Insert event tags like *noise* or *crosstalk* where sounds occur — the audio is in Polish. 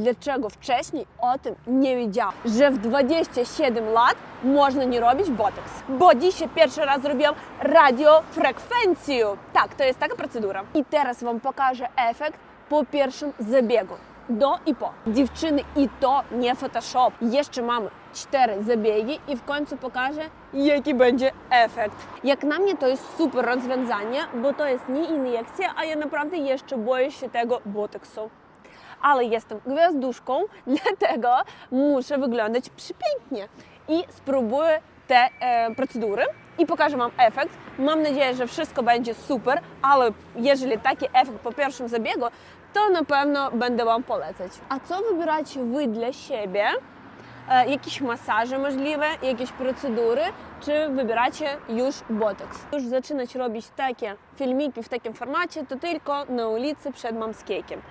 Dlaczego wcześniej o tym nie wiedział, że w 27 lat można nie robić botoks? Bo dzisiaj pierwszy raz zrobiłam radiofrekwencję. Tak, to jest taka procedura. I teraz Wam pokażę efekt po pierwszym zabiegu. Do i po. Dziewczyny, i to nie Photoshop. Jeszcze mamy cztery zabiegi i w końcu pokażę, jaki będzie efekt. Jak na mnie to jest super rozwiązanie, bo to jest nie injekcja, a ja naprawdę jeszcze boję się tego botoksu ale jestem gwiazduszką, *laughs* dlatego muszę wyglądać przepięknie. I spróbuję te e, procedury i pokażę Wam efekt. Mam nadzieję, że wszystko będzie super, ale jeżeli taki efekt po pierwszym zabiegu, to na pewno będę Wam polecać. A co wybieracie Wy dla siebie? E, jakieś masaże możliwe, jakieś procedury, czy wybieracie już botoks? Już zaczynać robić takie filmiki w takim formacie, to tylko na ulicy przed Mamskejkiem.